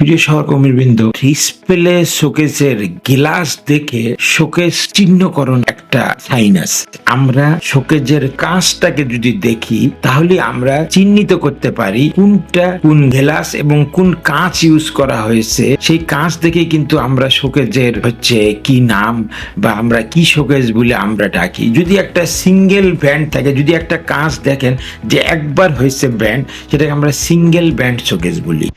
প্রিয় সহকর্মী বৃন্দ ডিসপ্লে শোকেসের গ্লাস দেখে শোকেস চিহ্নকরণ একটা সাইনাস আমরা শোকেজের কাঁচটাকে যদি দেখি, তাহলে আমরা চিহ্নিত করতে পারি কোনটা কোন গ্লাস এবং কোন কাঁচ ইউজ করা হয়েছে। সেই কাঁচ দেখে কিন্তু আমরা শোকেজের হচ্ছে কি নাম বা আমরা কি শোকেজ বলে আমরা ডাকি। যদি একটা সিঙ্গেল ব্যান্ড থাকে, যদি একটা কাঁচ দেখেন যে একবার হয়েছে ব্যান্ড সেটাকে আমরা সিঙ্গেল ব্যান্ড শোকেজ বলি।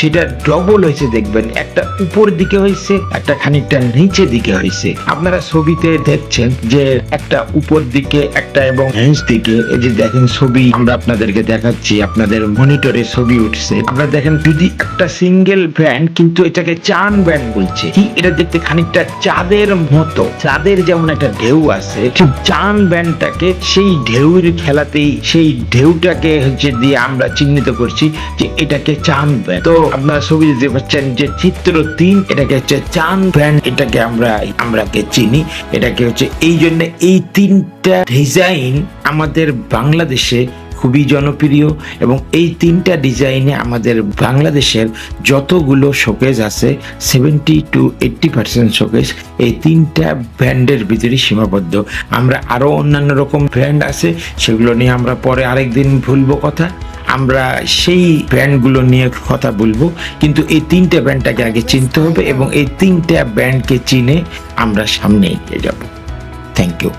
সেটা ডবল হয়েছে, দেখবেন। একটা উপর দিকে হয়েছে, একটা খানিকটা নিচে দিকে হয়েছে। আপনারা ছবিতে দেখছেন যে একটা উপর দিকে, একটা এবং নিচ দিকে, এই যে দেখেন ছবি, আমরা আপনাদেরকে দেখাচ্ছি, আপনাদের মনিটরে ছবি উঠছে। আপনারা দেখেন, যদি একটা সিঙ্গেল ব্যান্ড কিন্তু এটাকে চান ব্যান্ড বলছে, কি এটা দেখতে খানিকটা চাঁদের মতো, চাঁদের যেমন একটা ঢেউ আছে, ঠিক চান ব্যান্ডটাকে সেই ঢেউর খেলাতেই, সেই ঢেউটাকে হচ্ছে দিয়ে আমরা চিহ্নিত করছি যে এটাকে চান ব্যান্ড তো আপনারা ছবি দিতে পাচ্ছেন যে চিত্র তিন, এটাকে হচ্ছে চান ব্যান্ড এটাকে আমরা, আমরাকে চিনি। এটাকে হচ্ছে এই জন্য এই তিনটা ডিজাইন আমাদের বাংলাদেশে খুবই জনপ্রিয় এবং এই তিনটা ডিজাইনে আমাদের বাংলাদেশের যতগুলো শোকেজ আছে seventy to eighty percent showcase এই তিনটা ব্র্যান্ডের ভিতরে সীমাবদ্ধ। আমরা আরও অন্যান্য রকম ব্র্যান্ড আছে, সেগুলো নিয়ে আমরা পরে আরেকদিন ভুলবো কথা। আমরা সেই ব্র্যান্ডগুলো নিয়ে কথা বলব, কিন্তু এই তিনটে ব্র্যান্ডটাকে আগে চিনতে হবে এবং এই তিনটা ব্র্যান্ডকে চিনে আমরা সামনে এগিয়ে যাব। Thank you